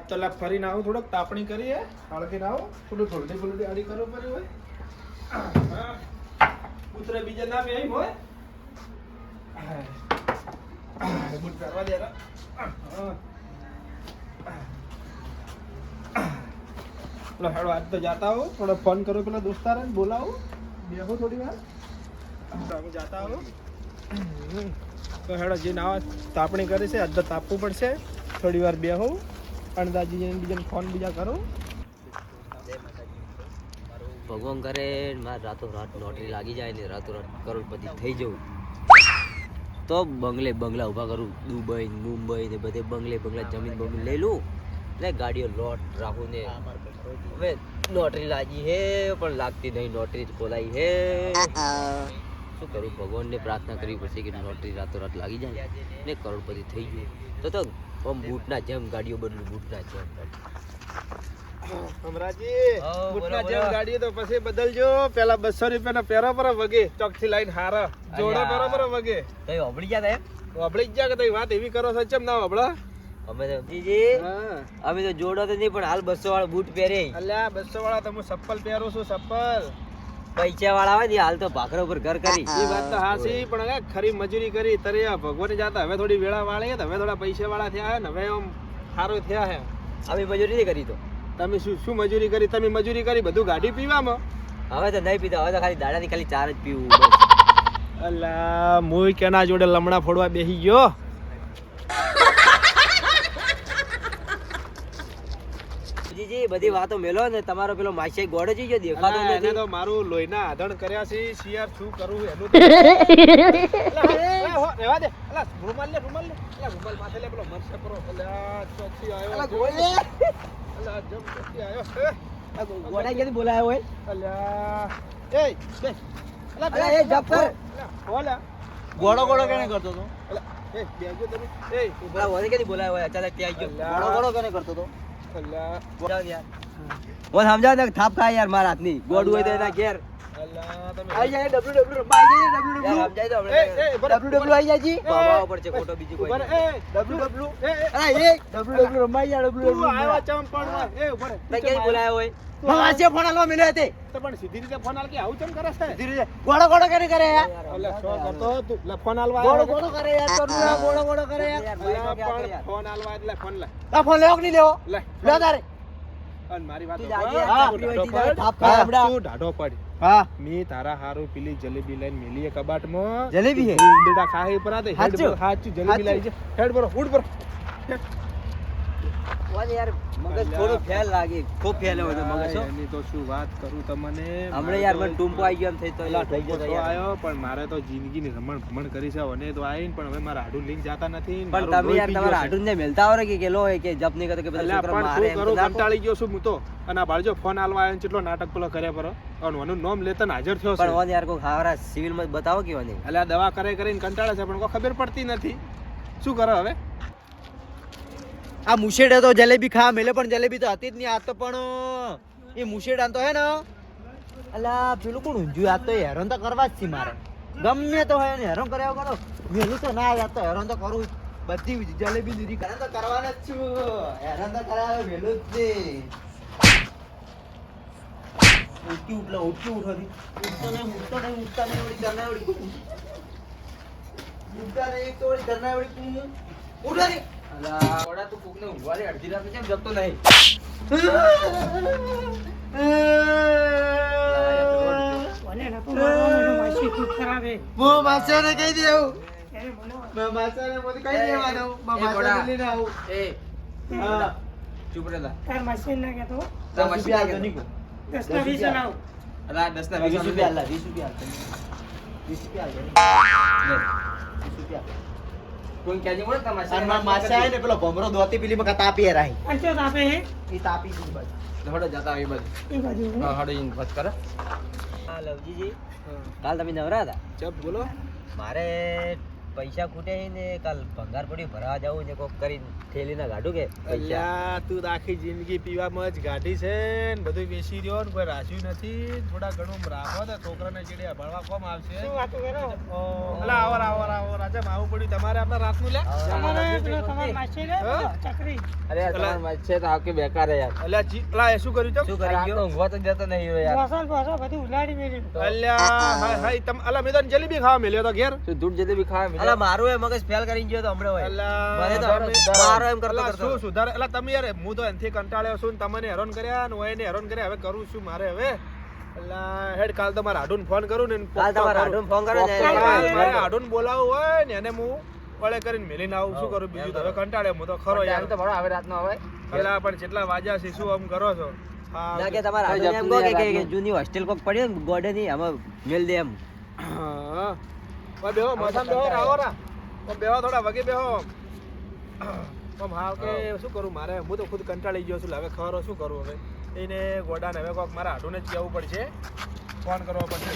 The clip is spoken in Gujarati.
આજ તો લા ફરીને આવું, થોડોક તાપણી કરીએ હળગીને આવું, થોડું થોડી ફૂલડી આડી કરવું પડ્યું હોય. કૂતરે બીજે ના બી હોય. આજ તો જાતા આવું થોડો ફોન કરો પેલા દોસ્તાર બોલાવો. બેહો થોડી વાર. જાતા આવો તો હેડો, જે નાવા તાપણી કરી છે, આજ તો તાપવું પડશે. થોડી વાર બેહો. અણદાજી જઈને બીજાને ફોન બીજા કરો. ભગવાન કરે, મારે રાતો રાત લોટરી લાગી જાય ને રાતો રાત કરોડપતિ થઈ જવું. તો બંગલે બંગલા ઊભા કરું. દુબઈ મુંબઈ ને બધે બંગલે બંગલા જમીન બમીન લઈ લઉં. ને ગાડીઓ લોટ રાખું ને. હવે લોટરી લાગી હે, પણ લાગતી નહીં. લોટરી ખોલાઈ હે. શું કરું? ભગવાનને પ્રાર્થના કરવી પડશે કે લોટરી રાતોરાત લાગી જાય ને કરોડપતિ થઈ ગયું. તો તો આમ બૂટના જેમ ગાડીઓ બદલું બૂટના જેમ અમરાજી બૂટના જેમ બોલો. ગાડી તો પછી બદલજો. પેલા બસો રૂપિયાના પેરા પર વગે ચોકથી લાઈન હારા. જોડો અલ્યા. વગે. કઈ અભળી ગયા તા એમ? વાપડી કે તઈ વાત એવી કરો છો? ચમ ના વાપડા અમે તો જીજી અમે તો જોડો તો નહીં પણ હાલ બસો વાળા બૂટ પહેરે. અલ્યા બસો વાળા તમે ચપ્પલ પહેરો છો ચપ્પલ. પૈસા વાળા આવે ને હાલ તો ભાખરા ઉપર ઘર કરી. એ વાત તો હાસી પણ હવે ખરી મજૂરી કરી તરે ભગવાન જાતા હવે થોડી વેળા વાળી હવે થોડા પૈસા વાળા થયા ને હવે આમ સારું થયા હે આવી મજૂરી નહીં કરી તો. તમે શું શું મજૂરી કરી? તમે મજૂરી કરી બધું ગાડી પીવામાં? હવે તો નહીં પીતા હવે તો ખાલી દાડાની ખાલી ચાર જ પીવું. અલ્લા મુય કેના જોડે લમણા ફોડવા બેસી ગયો? જીજી બધી વાતો મેલો ને તમારો પેલો માસી ગોડો જીજો ગયો દેખાતો નથી. એને તો મારું લોહીના આધણ કર્યા છે શિયાર શું કરું એનું અલા, રહેવા દે. અલા, રૂમાલ લે રૂમાલ લે. અલા, રૂમાલ માથે લે પેલો મરશે કરો. અલા, ચોકથી આવ્યો. અલા, જમ ચોકથી આવ્યો. હે. ગોડા ક્યાંથી બોલાયો હોય? અલા એ બે. અલા, અલા, એ જફર. અલા, લ્યા. ગોડો ગોડો કેને કરતો તો અલા, એ બેજો તમે. એ પેલા વોને ક્યાંથી બોલાયો હોય? અચાનક ત્યાં આવી ગયો. અલા. ગોડો ગોડો કેને કરતો તો અલ્યા સમજાવ થાપ ખાય યાર મારા હાથની. ગોડું હોય તો એના ઘેર. આવી જાય ડબલ્યુ ડબલ્યુ રમવા આવી જાય ડબલ્યુ ડબલ્યુ. ડબલ્યુ આવી જાય જી. બાબા ઉપર છે ખોટો બીજું કોઈ ડબલ્યુ ડબલ્યુ. એ એ. ડબલ્યુ ડબલ્યુ રમવા આવી જાય ડબલ્યુ તું ચમ એ. તને તું ક્યાંથી બોલાયો હોય? તું આવ્યો? ફોન આલવા મિલ્યો તે પણ સીધી રીતે ફોન આલ કે આવું ચમ કરે છે? ધીરે ધીરે ગોડો ગોડો કેને કરે યાર. અલ્યા, શું કરતો તું? ફોન આલવા ગોડો આવ્યો કરે યાર તો ગોડો ગોડો કરે યાર. ફોન આલવા એટલે ફોન લે. આ ફોન લેવો કે નહીં લેવો? લે લે તારે. અને મારી વાત તું ઢાઢો પડ. હા, મે તારા હારું પેલી જલેબી લઈને મેલી એ કબાટમાં. જલેબી હે? તું ખાહે ઉપર આ હેડ પર- હાચું જલેબી? લાવી છે. હેડ પર ઉડ બરો ઓલે યાર મગજ થોડું ફેલ લાગે ખૂબ ફેલ હોય મગજ એની તો શું વાત કરું તમને? હમણાં યાર મને ટૂંપો આવી ગયો એમ થઈ તો થઈ ગયો ટૂંકો તો તો યાર. આયો પણ મારે તો જિંદગીની રમણ ભમણ કરી છે અને તો આવીને પણ હવે મારા હાડું લઈને જાતા નથી પણ તમે યાર તમારા હાડું ને મેલતા આવડે કે કે લો કે જપ નહીં કરતો કે બધા છોકરા મારે શું એમ કરું? તો ના કહો. કંટાળી ગયો છું હું તો. અને આ બાળજો ફોન આલવા આવ્યો કેટલો નાટક પેલો કર્યા પર. અને એનું નામ લેતા હાજર થયો પણ ઓને યાર કોઈ સિવિલમાં બતાવો કે ઓને એટલે દવા કરે કરીને કંટાળે છે પણ કોઈ ખબર પડતી નથી. શું કરો હવે? આ મુશેડા તો જલેબી ખા, મેલે પણ જલેબી તો હતી જ નહીં, આ તો પણ, એ મુશેડા તો હે ને, અલા, પેલું કોણ ઊંધું આ તો હેરાન તો કરવા જ છે મારે. ગમે તો હોય ને હેરાન કર્યા કરો મેલું તો ના યાર તો હેરાન તો કરું બધી જલેબી લીધી કરે તો કરવાના જ છું. હેરાન તો કરાવે મેલું જ નહીં ઉઠી ઉઠ, લે, ઉઠી ઉઠ ઉઠતો નહીં ઉઠતો નહીં, ઉઠતા નહીં વળી કરના વળી ઉઠતા નહીં તો વળી કરના વળી ઉઠ હરી અલા તું કોકને ઊંઘવાડી અડધી રાતે કેમ જપતો નહીં? માસાને કહી દેવું માસાને બધું કહી દેવાનું માસાને લઈને આવું. હા. ચૂપ રહેલા દસ રૂપિયા હાલતો નહીં કોઈ. દસ રૂપિયા. વીસ રૂપિયા હાલતા, વીસ રૂપિયા હાલતા. વીસ રૂપિયા હાલતા નહીં. અને મારા માસી આયા ને પેલો ભમરો દોતી પેલી માં તાપી જતા એ તાપી દીધી બાજુ. હા, લવજીજી. કાલ તમે નવરા હતા? ચપ બોલો. મારે પૈસા ખૂટે છે ને કાલ ભંગાર પડી ભરવા જવું ને કોક કરીને થેલીના ગાઢું કે પૈસા. અલ્યા તું આખી જિંદગી પીવામાં જ ગાઢી છે ને બધું વેચી રહ્યો ને કોઈ રાખ્યું નથી થોડા ઘણું રાખો તો છોકરાને ચીડે ભણવા કોમ આવશે. ઓ, અલા આવો આવો આવો રાજા આવું પડ્યું. તમારે આપણા રાતનું લે અરે યાર તમારા માછે તો આખી બેકાર હે યાર. અલ્યા જી અલા એ શું કર્યું તો? શું કરી ગયો ઊંઘવા તો જતો નહીં યાર. અલ્યા હાય હાય તમ અલા મેં તો જલેબી ખાવા મેલ્યો તો ઘેર? તું દૂધ જલેબી ખાવા અલા મારું એ મગજ ફેલ કરી ગયો તો હમણે હોય. મને તો મારો એમ કરતો કરતો. શું સુધાર? એટલે તમે યાર હું તો એનથી કંટાળ્યો છું ને તમને હેરાન કર્યા ને હોય એને હેરાન કર્યા હવે કરું શું મારે હવે. હેડ કાલ તમારે આડુન ફોન કરું ને કાલ તમારે આડુન ફોન કરો. ને હાડુન બોલાવવું હોય ને એને હું વળે કરીને મેલીને આવું શું કરું બીજું તો? હવે કંટાળ્યો હું તો ખરો યાર. તો ભણો હવે રાતનો હવે. અલા પણ જેટલા વાજા છે શું આમ કરો છો? ના કે તમારા એમ કહો કે- કે કે જૂની હોસ્ટેલ કોક પડી ને ગોડે ની આમાં મેલ દે એમ. હા. ઓય બેહો માથામાં બેહો રાવો રા ઓય બેહો થોડા વગે બેહો. તો હાવ કે શું કરું મારે? હું તો ખુદ કંટાળી ગયો છું. હવે ખરો શું કરું હવે? એને ગોડાને હવે કોક મારા હાડુને જ કહેવું પડશે? ફોન કરવો પડશે.